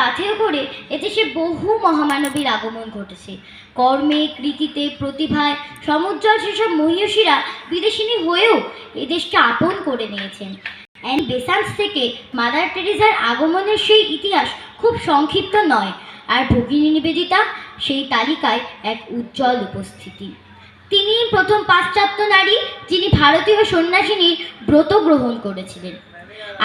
পাথেয় করে এদেশে বহু মহামানবীর আগমন ঘটেছে। কর্মে, কৃতিতে, প্রতিভায়, সমুজ্জ্বল সেসব মহিষীরা বিদেশিনী হয়েও এদেশকে আপন করে নিয়েছেন। অ্যান্ড বেসান্স থেকে মাদার টেরিজার আগমনের সেই ইতিহাস খুব সংক্ষিপ্ত নয়, আর ভগিনী নিবেদিতা সেই তালিকায় এক উজ্জ্বল উপস্থিতি। তিনি প্রথম পাশ্চাত্য নারী যিনি ভারতীয় সন্ন্যাসিনীর ব্রত গ্রহণ করেছিলেন।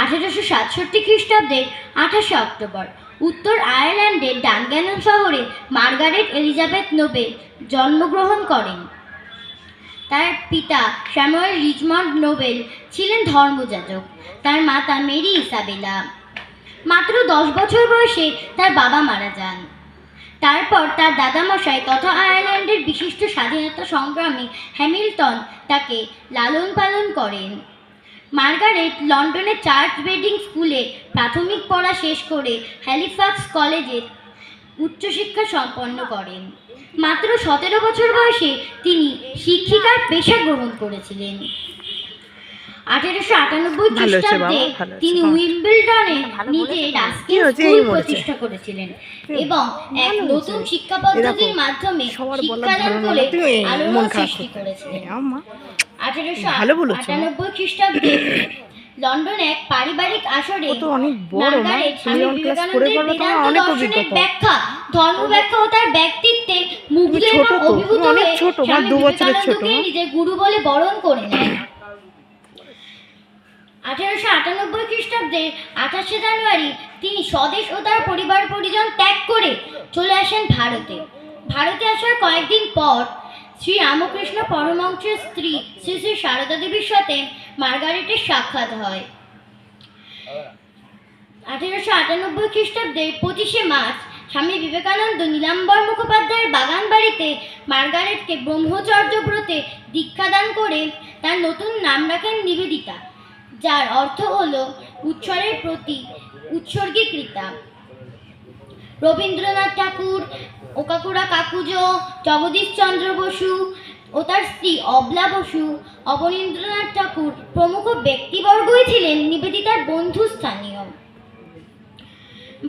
আঠেরোশো সাতষট্টি খ্রিস্টাব্দের আঠাশে অক্টোবর উত্তর আয়ারল্যান্ডের ডানগ্যানন শহরে মার্গারেট এলিজাবেথ নোবেল জন্মগ্রহণ করেন। তার পিতা স্যামুয়েল রিচমন্ড নোবেল ছিলেন ধর্মযাজক। তার মাতা মেরি ইসাবেলা। মাত্র দশ বছর বয়সে তার বাবা মারা যান। তারপর তার দাদামশাই তথা আয়ারল্যান্ডের বিশিষ্ট স্বাধীনতা সংগ্রামী হ্যামিল্টন তাকে লালন পালন করেন। মার্গারেট লন্ডনের চার্চ বেডিং স্কুলে প্রাথমিক পড়া শেষ করে হ্যালিফাক্স কলেজে উচ্চশিক্ষা সম্পন্ন করেন। মাত্র সতেরো বছর বয়সে তিনি শিক্ষিকার পেশা গ্রহণ করেছিলেন। আঠেরোশো আটানব্বই খ্রিস্টাব্দে তিনি হ্যাঁ। উইম্বলডনে নিজে রাজকীয় স্কুল প্রতিষ্ঠা করেছিলেন এবং এক নতুন শিক্ষা পদ্ধতির মাধ্যমে সবার শিক্ষাদান করে আলোড়ন সৃষ্টি করেছিলেন। আঠেরোশো মা। আটানব্বই খ্রিস্টাব্দে লন্ডনে এক পারিবারিক আসরে তো অনেক বড় অনেক ব্যাখ্যা ধর্ম ব্যাখ্যা ও তার ব্যক্তিত্বে মুগ্ধ এবং অভিভূত অনেক হয়ে ছোট, স্বামী দু বছরের ছোট, বিবেকানন্দকে নিজের গুরু বলে বরণ করে নেন আঠেরোশো আটানব্বই খ্রিস্টাব্দে আঠাশে জানুয়ারি তিনি স্বদেশ ও তার পরিবার পরিজন ত্যাগ করে চলে আসেন ভারতে। ভারতে আসার কয়েকদিন পর শ্রী রামকৃষ্ণ পরমহংসের স্ত্রী শ্রী শ্রী সারদা দেবীর সাথে মার্গারেটের সাক্ষাৎ হয়। আঠেরোশো আটানব্বই খ্রিস্টাব্দে পঁচিশে মার্চ স্বামী বিবেকানন্দ নীলাম্বর মুখোপাধ্যায়ের বাগান বাড়িতে মার্গারেটকে ব্রহ্মচর্য ব্রতে দীক্ষাদান করে তার নতুন নাম রাখেন নিবেদিতা। যার অর্থ হলো উৎসরের প্রতি উৎসর্গীকৃতা। রবীন্দ্রনাথ ঠাকুর ওকাকুরা কাকুজো, জগদীশ চন্দ্র বসু ও তার স্ত্রী অবলা বসু, অবনীন্দ্রনাথ ঠাকুর প্রমুখ ব্যক্তিবর্গই ছিলেন নিবেদিতার বন্ধু স্থানীয়।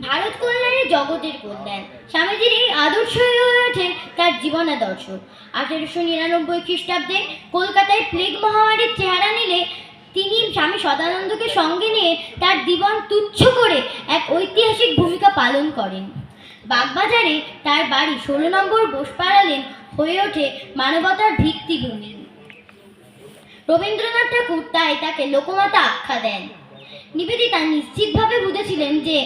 ভারত কল্যাণে জগতের কল্যাণ। স্বামীজির এই আদর্শ হয়ে ওঠে তার জীবনাদর্শ। আঠেরোশো নিরানব্বই খ্রিস্টাব্দে কলকাতায় প্লেগ মহামারীর চেহারা নিলে তিনি স্বামী সদানন্দকে সঙ্গে নিয়ে তার জীবন তুচ্ছ করে এক ঐতিহাসিক ভূমিকা পালন করেন। বাগবাজারে তার বাড়ি ষোলো নম্বর বোসপাড়ালেন হয়ে ওঠে মানবতার ভিত্তিভূমি। রবীন্দ্রনাথ ঠাকুর তাই তাকে লোকমাতা আখ্যা দেন। নিবেদিতা নিশ্চিতভাবে বুঝেছিলেন যে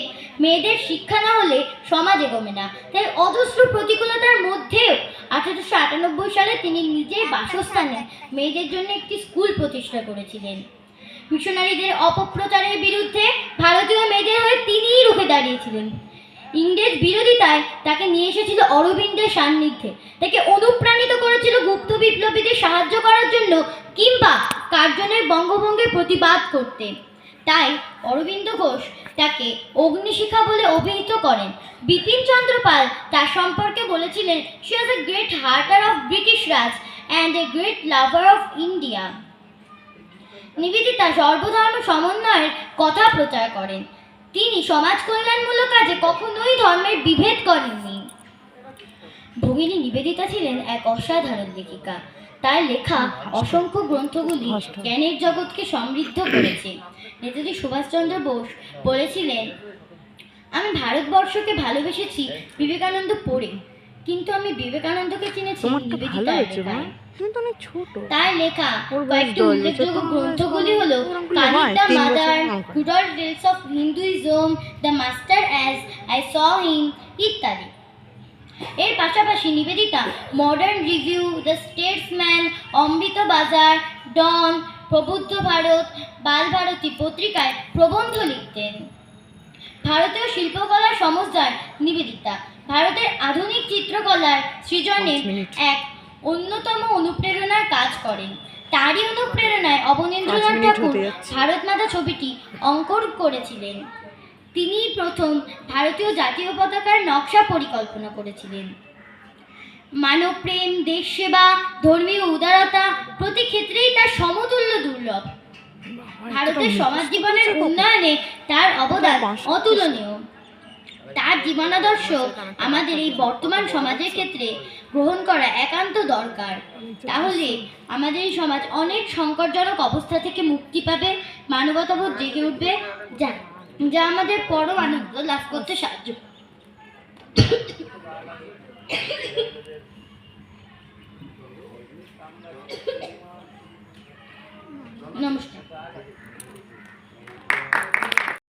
মেয়েদের শিক্ষা না হলে সমাজ এগোবে না। তাই অজস্র প্রতিকূলতার মধ্যেও আঠারোশো আটানব্বই সালে তিনি নিজের বাসস্থানে মেয়েদের জন্য একটি স্কুল প্রতিষ্ঠা করেছিলেন। মিশনারিদের অপপ্রচারের বিরুদ্ধে ভারতীয় মেয়েদের হয়ে তিনিই রুখে দাঁড়িয়েছিলেন। ইংরেজ বিরোধিতায় তাকে নিয়ে এসেছিল অরবিন্দের সান্নিধ্যে। তাকে অনুপ্রাণিত করেছিল গুপ্ত বিপ্লবীদের সাহায্য করার জন্য কিংবা কার্জনের বঙ্গভঙ্গের প্রতিবাদ করতে। তাই অরবিন্দ ঘোষ তাকে অগ্নিশিখা বলে অভিহিত করেন। বিপিন চন্দ্র পাল তার সম্পর্কে বলেছিলেন she was a great hater of British Raj and a great lover of India Nivedita সর্বধর্ম সমন্বয়ের কথা প্রচার করেন। তিনি সমাজ কল্যাণমূলক কাজে কখনোই ধর্মের বিভেদ করেননি। ভগিনী নিবেদিতা ছিলেন এক অসাধারণ লেখিকা। তার লেখা অসংখ্য গ্রন্থগুলি জ্ঞানের জগৎকে সমৃদ্ধ করেছে। নেতাজি সুভাষচন্দ্র বোস বলেছিলেন আমি ভারতবর্ষকে ভালোবেসেছি বিবেকানন্দ পড়ে কিন্তু আমি বিবেকানন্দকে চিনেছি তোমারটা ভালো নিবেদিতার হয়েছে মা। লেখায় তুমি তো অনেক ছোট। তার লেখা কয়েকটি উল্লেখযোগ্য গ্রন্থগুলি হলো Kali the mother. টুডল tales of Hinduism the master as I saw him ইত্যাদি। এর পাশাপাশি Nivedita modern review the Statesman Amrita Bazar Dawn Prabuddha Bharat বালভারতী পত্রিকায় প্রবন্ধ লিখতেন। ভারতীয় শিল্পকলার সমস্যার নিবেদিতা ভারতের আধুনিক চিত্রকলার সৃজনে এক অন্যতম অনুপ্রেরণার কাজ করেন। তারই অনুপ্রেরণায় অবনীন্দ্রনাথ ঠাকুর ভারত মাতা ছবিটি অঙ্কন করেছিলেন। তিনিই প্রথম ভারতীয় জাতীয় পতাকার নকশা পরিকল্পনা করেছিলেন। মানবপ্রেম দেশ সেবা ধর্মীয় উদারতা প্রতি ক্ষেত্রেই তার সমতুল্য দুর্লভ। ভারতের সমাজ জীবনের উন্নয়নে তার অবদান অতুলনীয়। তার জীবনাদর্শ আমাদের এই বর্তমান সমাজের ক্ষেত্রে গ্রহণ করা একান্ত দরকার। তাহলে আমাদের এই সমাজ অনেক সংকটজনক অবস্থা থেকে মুক্তি পাবে মানবতাবোধ জেগে উঠবে। যা যা আমাদের পরম আনন্দ লাভ করতে সাহায্য নমস্কার।